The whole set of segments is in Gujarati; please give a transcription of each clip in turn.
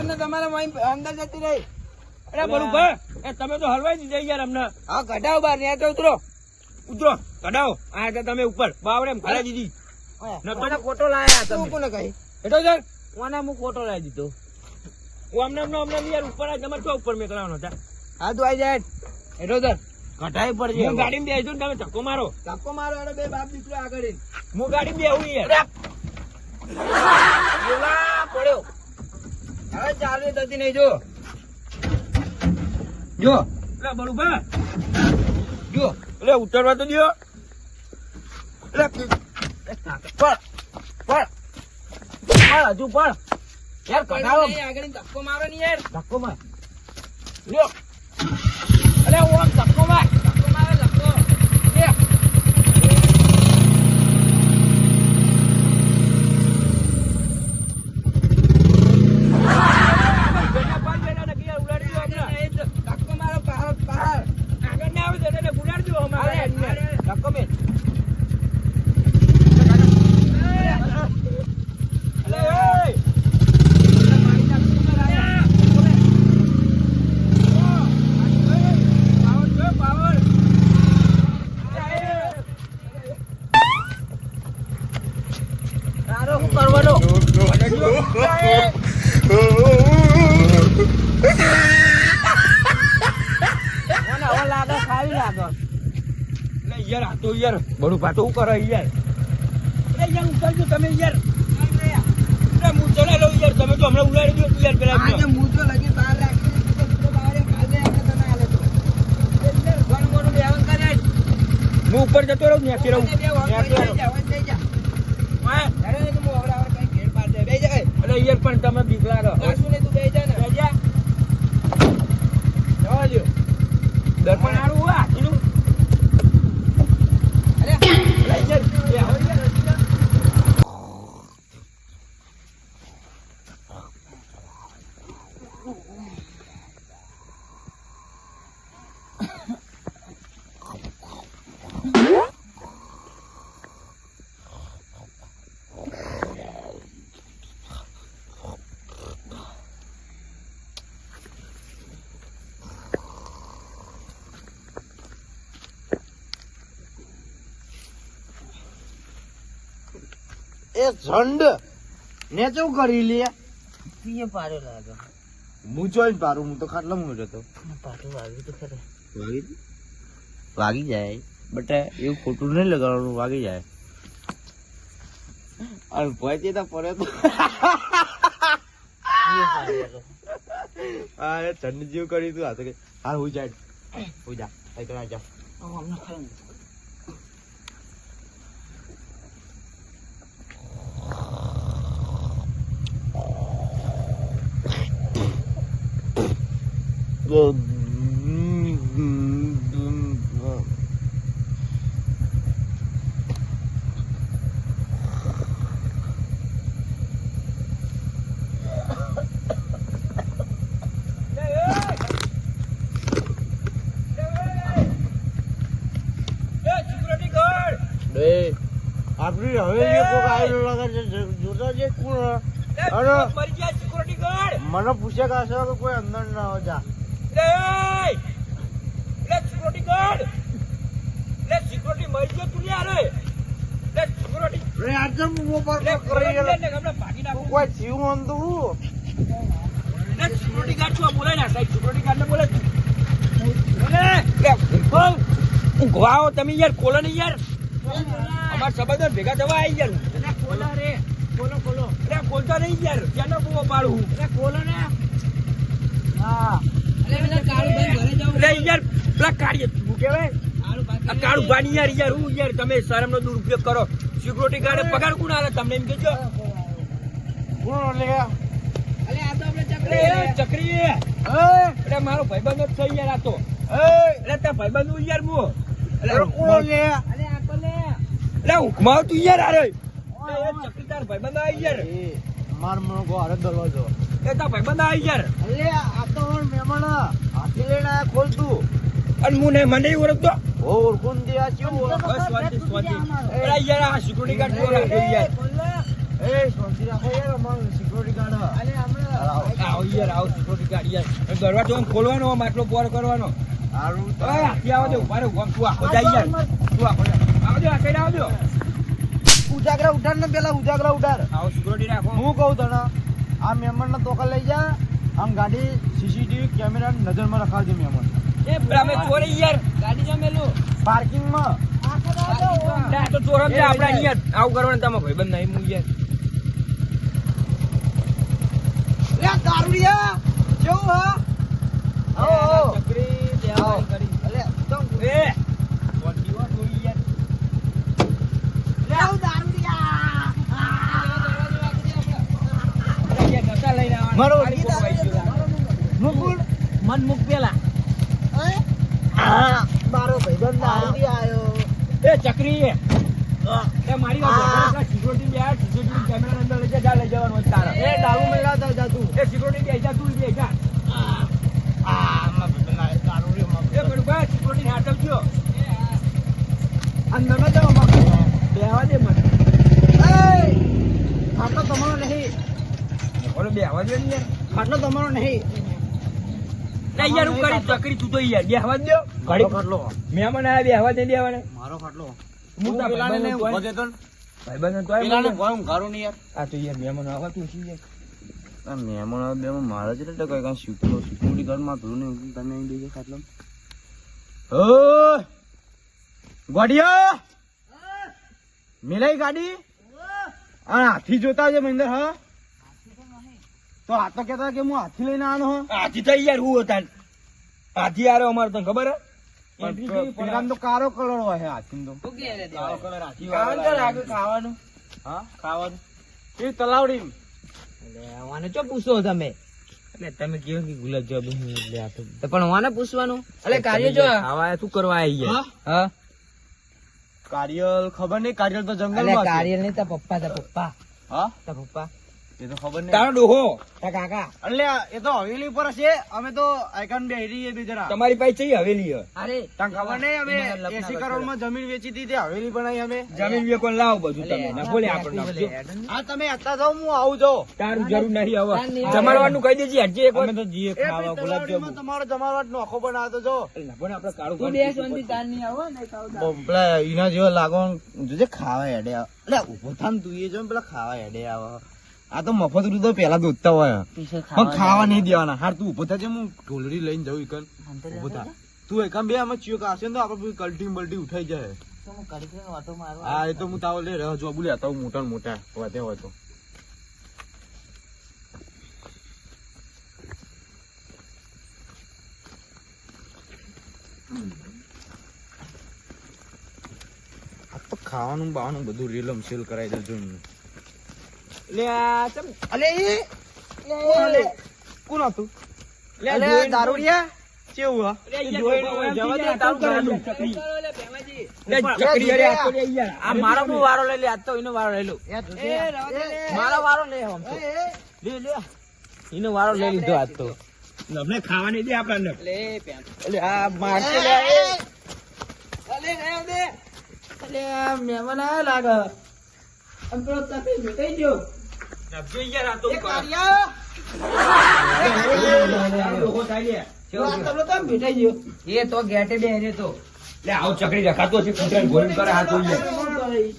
અમને તમારા અંદર જતી રહી. અરે બરું એ તમે તો હલવાઈ દીધા યાર અમને. હા કઢાવ બાર ને તો ઉતરો. ઉતરો કઢાવો. આ તો તમે ઉપર બાવડે એમ ખરાઈ દીધી. નતો ખોટો લાયા તમે. કોને કહી હેઠો સર. મને હું ખોટો લાવી દીધો. હું અમને અમને અમને યાર ઉપર આ તમારે ઉપર મેકલાવાનો હતા. હા તો આવી જાય. હેઠો સર. કઢાઈ પર હું ગાડીમાં બેસું ને તમે ધક્કો મારો. ધક્કો મારો એટલે બે બાપ દીકરો આગળ. હું ગાડી બેહું યાર. બોલા પડ્યો. હવે ચાલે થતી નહીં જો. જો. એટલે જો. ઉતરવા તો દો એટલે પડ પડ પડ હજુ પડ યાર કઢાવો. આગળ ધક્કો મારો ને યાર. ધક્કો માર. લ્યો. અરે ઓમ ધક્કો માર ધક્કો મારો ધક્કો લે બેટા પાંચ બેટા ને યાર ઉડાડી દો અમને ધક્કો મારો પહાડ પહાડ આગળ ના આવે તો એને ઉડાડી દો અમારે અરે ધક્કો મેર અલે ઓય પાવર છે પાવર તારો કરવાનો? હવે લાગે ખાવી લાગે. એટલે યાર આ તો યાર બડું શું કરે યાર એટલે યાર ઉતરજો તમે યાર. હું ચડાઈ લઉં યાર તમે તો હમણાં ઉડાડી દો યાર પેલા આજે મૂજો લગી બહાર રાખી તો તો. હું ઉપર જતો રહું ત્યાંથી રહું. બે વાળ ત્યાંથી થઈ જા, વાળ થઈ જા. હા અરે નહીં તો હું હવે હવે કઈ ઘેર પાર જાય. બેહી અહીંયા. પણ તમે બીકલા લાગો કશું નહીં, તું બેહી જા ને. રાજા જવા દ્યો. દર્પણ હારું હોય હાથીનું અરે, એટલે યાર બે હોય યાર રસીદા. એ ઝંડ ને શું કરી લે? પીએ પાડ્યો લાગે. હું જોઈ પારું હું તો ખાટલા મૂળ હતો. પાટું વાગી તો ખરે. વાગી વાગી જાય બટ એવું ખોટું નહીં લગાડવાનું વાગી જાય. અને ભય તો પડે તો. એ ઠંડ જેવું કરી તું હાથે હાલ હું જાય. હું જા તો જા હવે હમણાં ખરે. એ સિક્યુરિટી ગાર્ડ બે આપણી હવે જે કોક આવેલું લાગે છે જોતા જે કોણ? ગાર્ડ મને પૂછે કે કે કોઈ અંદર ના હોય જા સિક્યુરિટી ગાર્ડ સિક્યુરિટી ગયો તું યાર લે સિક્યુરિટી રે આજે હું પર લે કરી કરી ગયેલો. ને હમણાં ભાગી નાખું. કોઈ જીવ અંધું. લે સિક્યુરિટી ગાર્ડ છું બોલાય ના? સાહેબ સિક્યુરિટી ગાર્ડ ને બોલે બોલે! ઊંઘો તમે યાર ખોલો ને યાર. અમાર સંબંધો ભેગા થવા આવી યાર ખોલો રે. ખોલો, ખોલો. અરે ખોલતા નહીં યાર. ક્યાં બહુ પાડું અરે ખોલો ને. હા. અરે. એટલે યાર પેલા કાર્ય શું કહેવાય કાળું ભાની યાર યાર હું યાર તમે શરમનો દુરુપયોગ કરો. સિક્યુરિટી ગાર્ડ પગાર કોણ હાલે તમને એમ કહેજો કોણ લે અરે આ તો ચકરી ચક્રી એટલે મારો ભાઈબંધ જ છે યાર આ તો. એટલે ત્યાં ભાઈબંધ હું યાર મો. એટલે કોણ લે અરે આ લે. એટલે હુકમાવ તું યાર અરે એટલે તાર ભાઈ ભાઈબંધ આવી યાર. માર મને કો દલો દરવાજો. એ તાર ભાઈબંધ આવી યાર અલે આ તો મારો મહેમાન હાથી લઈને આયા ખોલ અને હું મને ઓળખતો. ઓ ઓળખું દે આ બસ એટલે યાર આ સિક્યુરિટી ગાર્ડ કોણ યાર? એ શાંતિ રાખો યાર અમારું સિક્યોરિટી ગાર્ડ અલે હમણાં આવો. યાર આવો સિક્યોરિટી ગાર્ડ યાર. દરવાજો ખોલવાનો માટલો પોર કરવાનો. ઓય આથી આવો દે ઊભા રહો આમ તું આખો જાય યાર. તું આખો આવજો આ સાઈડ આવજો ઉજાગરા ઉઠાડ ને પેલા ઉજાગરા ઉઠાડ. આવો સિક્યોરિટી રાખો. હું કહું તને આ મહેમાન ને તોકા લઈ જા. આમ ગાડી સીસીટીવી કેમેરા નજરમાં રખાવજો મહેમાન એ ચોરી યાર. ગાડી જમેલું પાર્કિંગમાં તો ચોરમ છે આપણે યાર આવું કરવાનું તમે નહીં હું યાર દારૂડિયા કેવું હા? આવો આવો. ચકરી આવો. કરી અલે તો એ બોડીઓ ચોરી યાર લે આવું દારૂડિયા અરે યાર નતા લઈને આવવાના. મારો ખાલી ખોટું આવી ગયું લાગે. મુકુલ મન મુક પેલા હા મારો ભાઈબંધ દારૂડિયા આયો એ ચકરી એ મારી વાત સાંભળ. સિક્યોરિટી બે સિક્યોરિટી કેમેરા અંદર લઈ જા જા લઈ જવાનું હોય તારે એ દારૂ મેળા જા તું એ સિક્યોરિટી બે જા તું બે જા આ મારા ભાઈબંધ દારૂડિયો એ પણ ભાઈ સિક્યોરિટી હાથવજો અંદરમાં જાઓ બેહવા દે મને. ખાટલો તમારો નહીં. ઓલો બેહવા દે ને યાર. તમારો નહીં. યાર હું કરી ચકરી તું તો યાર. બેહવા દો ઘડી ખાટલો. મહેમાન આયા બેહવા દે દેવાને મારો ખાટલો. હું તાર પેલાને ભાઈબંધને ઊભો દેતો ને. ભાઈબંધને પેલાને બોલે. ઘરું નહીં યાર. આ તો યાર મહેમાન આવા તું શું યાર. આ મહેમાનો બે માં મારા જ કઈ ઘરમાં. નહીં તમે ખાટલો ઓ ગોડિયા મિલાઈ ગાડી? આ હાથી જોતા છે મહિન્દર હા. તો આ તો કેતા કે હું હાથી લઈને આનો હાથી થઈ યાર હું હતા. હાથી આરે અમારે તને ખબર હે? તો કારો કલર હોય હાથી તો. શું કે રે કાળો દેવા કલર હાથી ખાવાનું. હા? એ તલાવડી. ચો પૂછો તમે? એટલે તમે કે ગુલાબ જાંબુ? હું એટલે આ તો તો પણ વાને પૂછવાનું. એટલે કાર્ય જો ખાવા શું કરવા આવી ગયા હા? કારિયલ ખબર નહીં? કાર્યલ તો જંગલ કાર્યલ નહીં તા પપ્પા તા પપ્પા. હા? તા પપ્પા. એ તો ખબર નહીં. તારો ડોહો. કાકા. એટલે એ તો હવેલી પર છે. અમે તો આઈકન બે રહીએ બે તમારી પાસે છે હવેલી અરે તને ખબર નહીં? અમે એસી કરોડમાં જમીન વેચી હતી તે હવેલી બનાવી અમે. જમીન વેકો લાવો બધું તમે. ના બોલે આપણે બોલે, નાખજો. હેડન. હા તમે હતા જાઓ હું આવું જાઉં. તારું જરૂર નહીં હવે. જમાડવાનું કહી દેજે હજી એક વાર. જીએ ખાવા તલાવડીમાં તમારો જમાવટ નોખો બનાવતો જો. પણ આપણે કાળું તું બે શાંતિ તાર નહીં આવો ને ખાવ તાર. પેલા એના જેવા લાગો જોજે ખાવા હેડે આવે. એટલે ઊભો થામ તું એ જો પેલા ખાવા હેડે આવે. આ તો મફત રૂ પેલા દોધતા હોય. પણ ખાવા નહીં. દેવાના. હાર તું ઊભો થાજે હું ઢોલડી લઈને જવું ઈકન. ઊભો થા. તું એકમ બે આમાં ચિયો કાશે તો આપડે કલ્ટી બલ્ટી ઉઠાઈ જાય. હા એ તો હું તાવ લે રહ્યો જો બોલે તાવ મોટા મોટા. વધે હોય તો. ખાવાનું બાવાનું બધું રીલમ સીલ કરાવી દેજો એમને. મારો વારો લઈ લે આજ તો એનો વારો લઈ લો. મારો વારો લે લે લે. એનો વારો લઈ લીધો આજ તો. અમને ખાવાની દે આપણને. એટલે આ મારશે લે અલે. ગયો દે અલે. આ મહેમાન આયા લાગે. આમ પેલો તપી ભેટાઈ ગયો. નબજો યાર આ તો એ કારિયા. તારો ડોહો થાય લે. આ તબલો તો આમ ભેટાઈ ગયો એ તો ગેટે બે તો. લે આવું ચકરી રખાતો છે કૂતરાને ગોળીને કરે આ તો યાર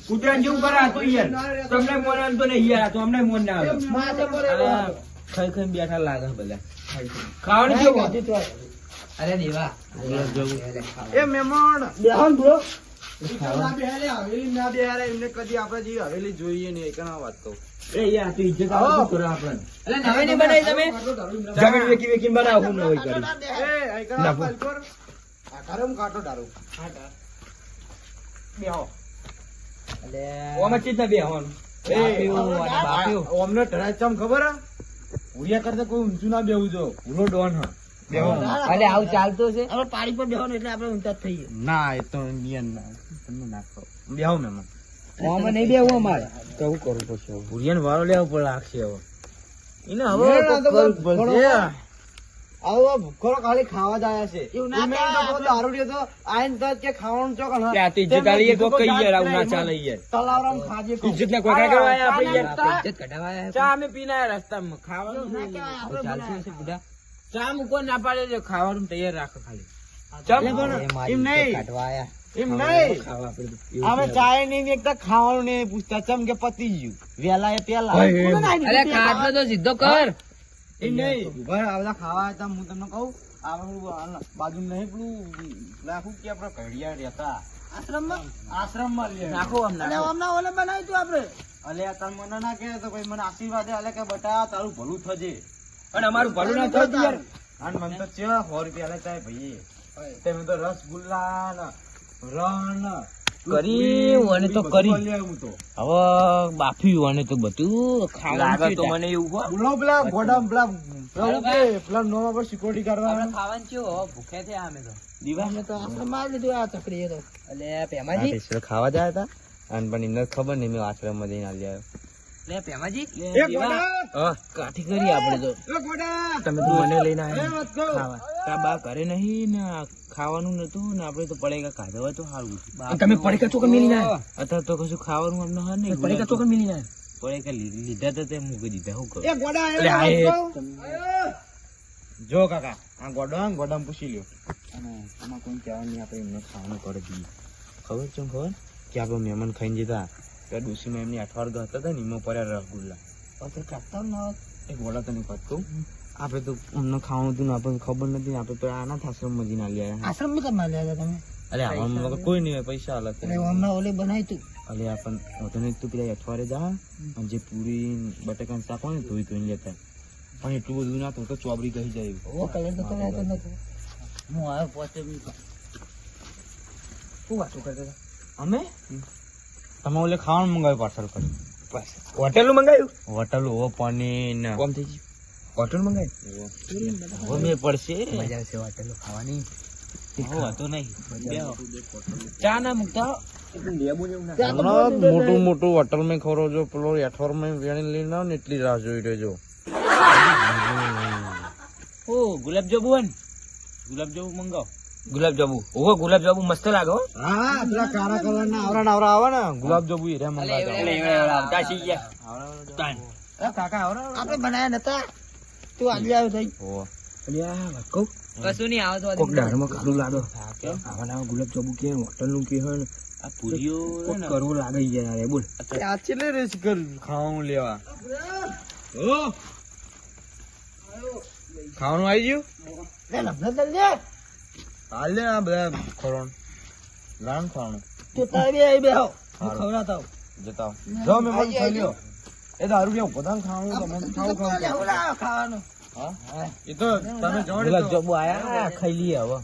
કૂતરાને જેવું કરે આ તો યાર તમને મોન આનતો નહીં યાર તો અમને મોન ના આવે માથે ખાઈ બેઠા લાગે બધા. ખાવાની કેવું? અરે દેવા. એ બેહન બ્રો હવેલી ના બેહારે, એમને કદી જેવી જોઈએ વાત કહું. ખબર હે? ઉડિયા કરતા કોઈ ઊંચું ના બેવું જો. ભૂલો ડોન હા. બેહો આવું ચાલતું છે આપણે પાડી પર બેહવાનું એટલે આપણે ઊંચા જ થઈએ. ના એ તો નિયન ના તમને નાખો. બેહો મહેમાન આમાં નહીં બેહવું અમારે. તો હું કરું પછી ભૂરિયાને વારો લેવો પડે લાગશે હવે. એને એ, આ તો હવે આવો ભૂખરો ખાલી ખાવા જ આયા છે. એવું ના એમ એમ તો દારૂડિયો તો આઈને તો કે ખાવાનું ચોક હે. લે, ઇજ્જત આલી એ કોક યાર, આવું ના ચાલે યાર. તલાવરામ ખાજે કોક. ઇજ્જત ના કોઈ કરવા આયા આપણે યાર. ઇજ્જત કઢાવા આયા ચા અમે પીને રસ્તામાં. ખાવાનું ના. આપણે ચાલશે બુઢા. ચા મૂકો ના પાડે છે, ખાવાનું તૈયાર રાખો ખાલી. ચમ. એટલે પણ એ મારી એમ નહીં. કાઢવા આયા. એમ નહીં. ખાવા આપણે તો. અમે ચાય નહીં એકતા ખાવાનું નહીં પૂછતા. ચમ કે પતી ગયું. વેલા એ પેલા. અરે ખાટલો તો સીધો કર. એમ નહીં. ઊભા રહો, આ બધા ખાવા આવ્યા હું તમને કહું આપણે બાજુ નહીં પેલું નાખું કે આપડે ઘડિયા રહેતા. આશ્રમમાં? આશ્રમમાં લે. નાખો તું આપડે? અલે આ તાર મને ના કહે તો ભાઈ મને આશીર્વાદ આલે કે બટા તારું ભલું થજે. અને અમારું ભલું ના થયું યાર અને મને તો ચે સો રૂપિયા લેતા ભાઈ તમે તો રસગુલ્લા ને રણ ને અને તો કરી. લે હું તો હવે બાફ્યું અને તો બધું ખાવાનું તો મને એવું હો. બોલો પેલા ગોડામ પેલા પેલા કે પર સિક્યોરિટી આપણે ખાવાનું છે ભૂખે અમે તો દીવા તો આશ્રમમાં જ લીધું આ ચકડી તો અલે પેમાજી ખાવા જાય હતા અને પણ એમને ખબર નહીં મેં આશ્રમમાં જઈને આવી આવ્યો લે પેમાજી. એ ગોડા કાઠી કરી આપણે તો. એ ગોડા તમે તો મને લઈને આવ્યા ખાવા. કા બા કરે નહીં ને ખાવાનું નતું ને આપણે તો પડેગા ખાધા હોય તો સારું તમે પડીકા ચોકન મેલી ના અત્યારે તો કશું ખાવાનું અમને હા નહીં. પડીકા ચોકન મેલી ના આવ્યા? લીધા તો તે મૂકી દીધા કરું? એ ગોડા. જો કાકા આ ગોડા ગોડામ પૂછી લ્યો. અને આમાં કોઈ કહેવાનું નહીં આપણે એમને ખાવાનું કરી દઈએ. ખબર છે ખબર? કે આપણે મહેમાન ખાઈને જતા. ત્યાં ડોસીમાં એમની અઠવાડ હતા હતા ને એમાં પડ્યા રસગુલ્લા. એ ગોડા તને વાત કહું આપણે તો અમને ખાવાનું હતું આપણને ખબર નથી આપણે તો આના આશ્રમમાં આલી આવ્યા. આશ્રમમાં કમા લ્યા તમે? અરે આમાં કોઈ નહીં પૈસા અલગ હમણાં ઓલે બનાવી તું. અલે આપણ વધુ તું પેલા અઠવાડિયે જા અને જે પૂરી બટાકાનું શાક હોય ને ધોઈ ધોઈને લેતા પણ એટલું બધું ના તો તો ચોબરી કહી જાય ઓ કલર તો તમે તો નથી. હું આવ્યો પોતે શું વાતો કરતા હતા? અમે? તમે ઓલે ખાવાનું મંગાવ્યું પાર્સલ કરી હોટેલનું મંગાવ્યું? હોટેલ ઓ પનીર કોમ થઈ ગયું. હોટેલ મંગાવ્યું? હવે મેં પડશે. મજા આવશે હોટેલ ખાવાની. હવે નહીં. ચા ના મૂકતા મોટું મોટું હોટલમાં ખોરો જો પેલો અઠવાડમાં વેણી લઈને આવો ને એટલી રાહ જોઈ રહ્યો ઓ ગુલાબજાંબુ ગુલાબજાંબુ મંગાવ. ગુલાબજાંબુ ઓહો ગુલાબજાંબુ મસ્ત લાગે હો. હા પેલા કાળા કલર ના આવરા આવરા આવે ને. ગુલાબ જાંબુ એ રહ્યા મંગાવતા એટલે એવડે એવડે આવતા યાર. તાન. કાકા આવરા આપણે બનાયા નતા. તું આજે આવ્યો થઈ ઓહો. અલ્યા, કહું? કશું નહીં આવતો કોક દાઢમાં કાળું લાગે. આવા ના ગુલાબજાંબુ કે હોટલનું કે હોય ને આ પૂરીઓ કોક કરવું લાગે યાર બોલ. આ છેલ્લે રેસ કર ખાવાનું લેવા. ઓ ખાવાનું આવી ગયું? હાલ દે આ બધા ખોરણ. લાણ ખાવાનું તું તારે બે આવી. બેહો હું ખવડાવતો જતા જો મે મન ખાઈ લ્યો. એ દારૂ લ્યો પોતાનું ખાવાનું તમે ખાવું ખાવું ખાવાનું? હા? એ તો તમે જોડે તો આયા ખાઈ લઈએ હવે.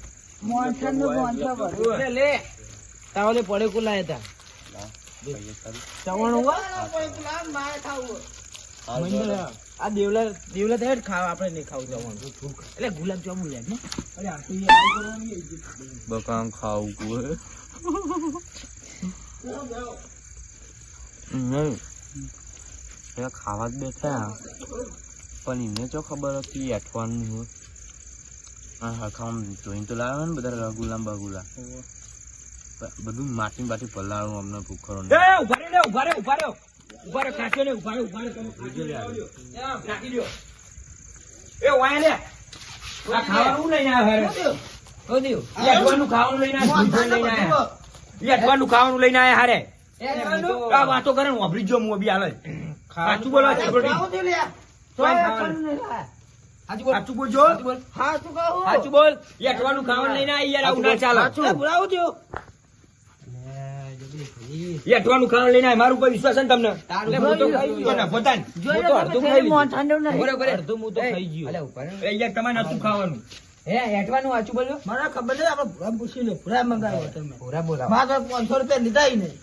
લે, લે. તાવલે પડે કો લાયા તા. ચવાણું હે. આ દેવલા દેવલા થાય ખાવા આપણે નહીં ખાવું જવાનું. એટલે ગુલાબ જામુ લે ને. અરે આ તો. બકામ ખાવું કુએ નહીં. એ ખાવા જ બેઠા. પણ એમને જો ખબર હતી અઠવાનું હોય. હા જોઈને તો લાવે ને બધા રગુલા બગુલા બધું માટી બાટી પલાળું અમને ભૂખરો ઊભા રહ્યો ઊભા રહ્યો ઊભા રે. ઊભા ને નાખી. એ વાય લે. આ ખાવાનું લઈને આવ્યા હારે. ખાવાનું લઈને ખાવાનું લઈને આવ્યા. આ વાતો કરે ને વાપરી જો હું બી હાલે સાચું બોલો. સાચું બોલજો સાચું બોલ. ઈ ખાવાનું લઈને આવી યાર આવું ના ચાલે. બોલાવું ઈ ખાવાનું લઈને આવ્યા મારું ઉપર વિશ્વાસ છે ને તમને? એટલે હું તો ખાઈ ખાઈ ગયો. પોતાને. હું તો અડધું ખાઈ લીધું. બરોબર. અડધું હું તો ખાઈ ગયો. એ યાર તમારે નતું ખાવાનું. હે હેઠવાનું વાંચું બોલ્યો? મને ખબર નથી આપણે ભૂરા પૂછી લે ભૂરા મંગાવ્યો હોટલમાં ભૂરા બોલા મારે પાંચસો રૂપિયા લીધા નહીં.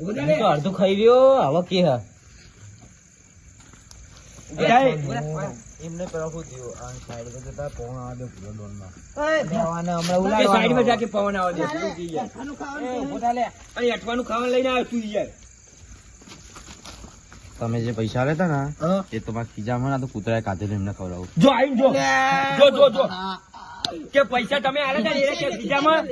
હું તો અડધું ખાઈ રહ્યો હવે કે હા. એમને પ્રભુ થયું? આ સાઈડ પર જતા પવન આવે પૂરો ડોનમાં દેવાને હમણાં એ સાઈડ પર જાકે પવન આવે છે. તું થા લે. અહીં અઠવાનું ખાવાનું લઈને આવ્યો તું યાર. તમે જે પૈસા લેતા ને. એ તમારા ખીજામાં ના તો કૂતરાએ કાઢેલું એમને ખવડાવું. જો આઈ જો. જો જો જો. કે પૈસા તમે આલે ને એને કે બીજામાં?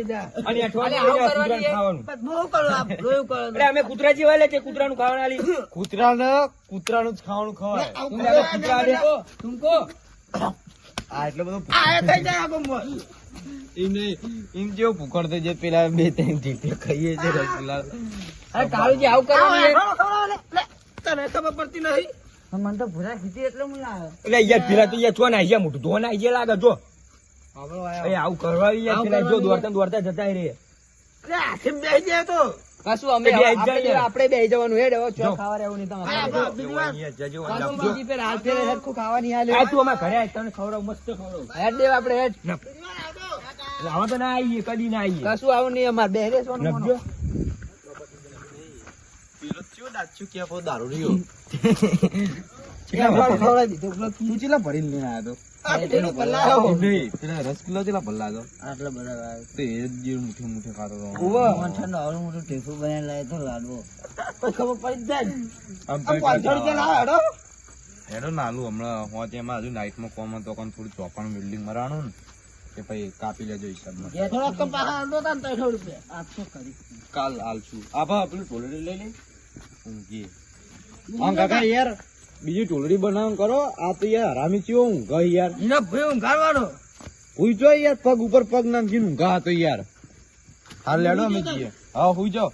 અને અઠવાડિયે કૂતરાને ખાવાનું. બહુ કરો આપ રોયું કરો. એટલે અમે કૂતરા જેવા લે કે કૂતરાનું ખાવાનું આલી. કૂતરાને કૂતરાનું જ ખાવાનું ખવાય. તું લે, કૂતરા આલે તુમકો આ એટલે બધું આ થઈ જાય આખો મોલ. એમ નહીં એમ થઈ જાય પેલા બે ત્રણ ટીપે ખાઈએ છે રસગુલ્લા. અરે કાળુજી આવું આવો, કરવાનું. તને ખબર પડતી નહીં. મને તો ભૂરા ખીચી એટલે હું લાવ્યો એટલે યાર પેલા તો યાર છો ને અહીંયા મોટું ધો ના લાગે જો. એ આવું કરવા યાર આવું પેલા જો દોડતા દોડતા જતા રે અરે હાથે બેસી જાય તો. કશું અમે આપણે આપણે બે જવાનું હેડ. ખાવા રહેવું નહીં હા, હા, બીજી વાર. આ તું અમે ઘરે આય, તને ખવડાવું મસ્ત હેડ દેવ આપણે હેડ. એટલે તો ના આવીએ કદી ના આવીએ કશું આવું નહીં અમારે બે દાચ્યું દારૂ રહ્યો. તું ચેલા ભરીને લઈને આવ્યો હતો. હેડો. નાલું હમણાં હજુ નાઇટમાં કોમ હતો કોણ થોડું ચોપાનું બિલ્ડિંગ મરાણું ને કે પછી કાપી લેજો. આઠસો કરી. કાલ આલશું આ ભા પેલું ટોલેટ લઈ લે. ઊંઘી કાકા યાર બીજી ટોલરી બનાવ કરો આ તો યાર હરામી ચિયો ઊંઘા યાર. એનો ભાઈ ઊંઘાડવાનો. હુઈ જો યાર પગ ઉપર પગ નાખીને ઊંઘા તો યાર. હાલ લેડો અમે જઈએ. હા હુઈ જાઓ